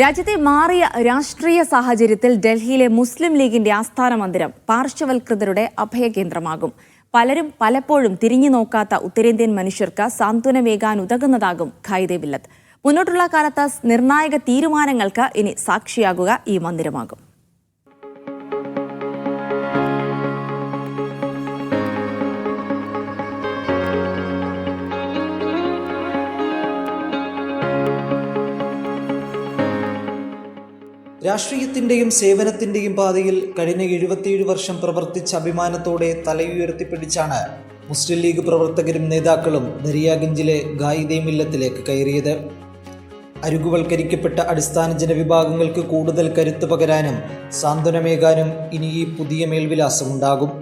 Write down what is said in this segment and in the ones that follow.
രാജ്യത്തെ മാറിയ രാഷ്ട്രീയ സാഹചര്യത്തിൽ ഡൽഹിയിലെ മുസ്ലിം ലീഗിന്റെ ആസ്ഥാന മന്ദിരം പാർശ്വവൽകൃതരുടെ അഭയകേന്ദ്രമാകും. പലരും പലപ്പോഴും തിരിഞ്ഞു നോക്കാത്ത ഉത്തരേന്ത്യൻ മനുഷ്യർക്ക് സാന്ത്വനമേകാൻ ഉതകുന്നതാകും ഖൈദേ വില്ലത്ത് മുന്നോട്ടുള്ള കാലത്ത് നിർണായക തീരുമാനങ്ങൾക്ക് ഇനി സാക്ഷിയാകുക ഈ മന്ദിരമാകും. രാഷ്ട്രീയത്തിന്റെയും സേവനത്തിന്റെയും പാതയിൽ കഴിഞ്ഞ എഴുപത്തിയേഴ് വർഷം പ്രവർത്തിച്ച അഭിമാനത്തോടെ തലയുയർത്തിപ്പിടിച്ചാണ് മുസ്ലിം ലീഗ് പ്രവർത്തകരും നേതാക്കളും ദരിയാഗഞ്ചിലെ ഗായിദേ മില്ലത്തിലേക്ക് കയറിയത്. അരുകുവൽക്കരിക്കപ്പെട്ട അടിസ്ഥാന ജനവിഭാഗങ്ങൾക്ക് കൂടുതൽ കരുത്ത് പകരാനും സാന്ത്വനമേകാനും ഇനി ഈ പുതിയ മേൽവിലാസമുണ്ടാകും.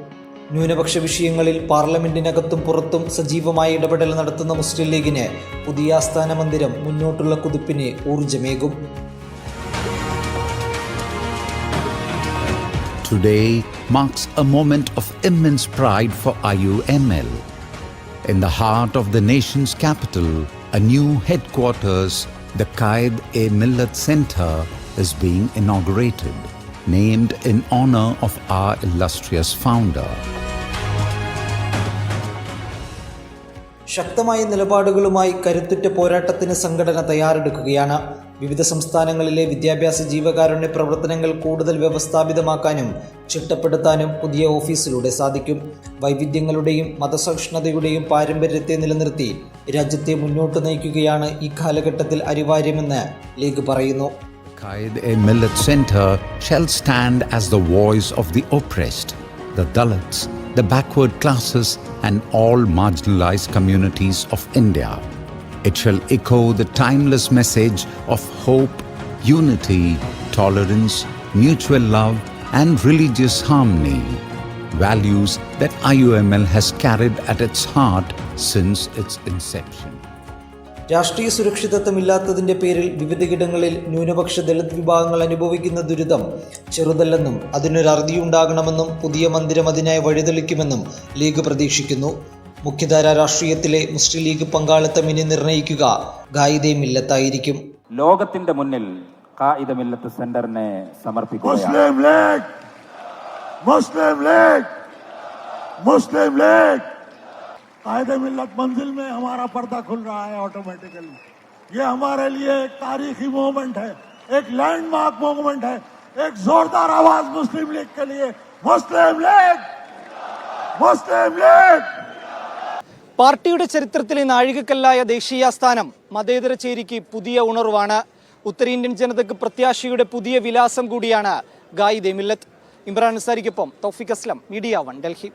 ന്യൂനപക്ഷ വിഷയങ്ങളിൽ പാർലമെന്റിനകത്തും പുറത്തും സജീവമായ ഇടപെടൽ നടത്തുന്ന മുസ്ലിം ലീഗിന് പുതിയ ആസ്ഥാന മന്ദിരം മുന്നോട്ടുള്ള കുതിപ്പിന് ഊർജമേകും Today marks a moment of immense pride for IUML. In the heart of the nation's capital, a new headquarters, the Qaid A Millat Center, is being inaugurated, named in honor of our illustrious founder. ശക്തമായ നിലപാടുകളുമായി കരുത്തുറ്റ പോരാട്ടത്തിന് സംഘടന തയ്യാറെടുക്കുകയാണ്. വിവിധ സംസ്ഥാനങ്ങളിലെ വിദ്യാഭ്യാസ ജീവകാരുണ്യ പ്രവർത്തനങ്ങൾ കൂടുതൽ വ്യവസ്ഥാപിതമാക്കാനും ചിട്ടപ്പെടുത്താനും പുതിയ ഓഫീസിലൂടെ സാധിക്കും. വൈവിധ്യങ്ങളുടെയും മതസഹിഷ്ണുതയുടെയും പാരമ്പര്യത്തെ നിലനിർത്തി രാജ്യത്തെ മുന്നോട്ട് നയിക്കുകയാണ് ഈ കാലഘട്ടത്തിൽ അനിവാര്യമെന്ന് ലീഗ് പറയുന്നു. The Dalits, the backward classes, and all marginalized communities of India. It shall echo the timeless message of hope, unity, tolerance, mutual love, and religious harmony. Values that IUML has carried at its heart since its inception. രാഷ്ട്രീയ സുരക്ഷിതത്വമില്ലാത്തതിന്റെ പേരിൽ വിവിധയിടങ്ങളിൽ ന്യൂനപക്ഷ ദളിത് വിഭാഗങ്ങൾ അനുഭവിക്കുന്ന ദുരിതം ചെറുതല്ലെന്നും അതിനൊരു ഉണ്ടാകണമെന്നും പുതിയ മന്ദിരം അതിനായി വഴിതെളിക്കുമെന്നും ലീഗ് പ്രതീക്ഷിക്കുന്നു. മുഖ്യധാര രാഷ്ട്രീയത്തിലെ മുസ്ലിം ലീഗ് പങ്കാളിത്തം ഇനി നിർണയിക്കുക ഗായിതയുമില്ലത്തായിരിക്കും ലോകത്തിന്റെ മുന്നിൽ കായിദ മില്ലത്ത് സെന്ററിനെ സമർപ്പിക്കും മുസ്ലിം ലീഗ്! മുസ്ലിം ലീഗ്! മുസ്ലിം ലീഗ്! कायदे मिल्लत मंजिल में हमारा पर्दा खुल रहा है ऑटोमेटिकली ये हमारे लिए एक तारीखी मोमेंट है एक लैंडमार्क मोमेंट है एक जोरदार आवाज मुस्लिम लीग के लिए मुस्लिम लीग मुस्लिम लीग പാർട്ടിയുടെ ചരിത്രത്തിലെ നാഴികക്കല്ലായ ദേശീയാസ്ഥാനം മതേതര ചേരിക്ക് പുതിയ ഉണർവാണ് ഉത്തരേന്ത്യൻ ജനതയ്ക്ക് പ്രത്യാശയുടെ പുതിയ വിലാസം കൂടിയാണ് ഗായിദെ മില്ലത്ത് ഇമ്രാൻ അൻസാരിക്കൊപ്പം Tawfiq Aslam media one Delhi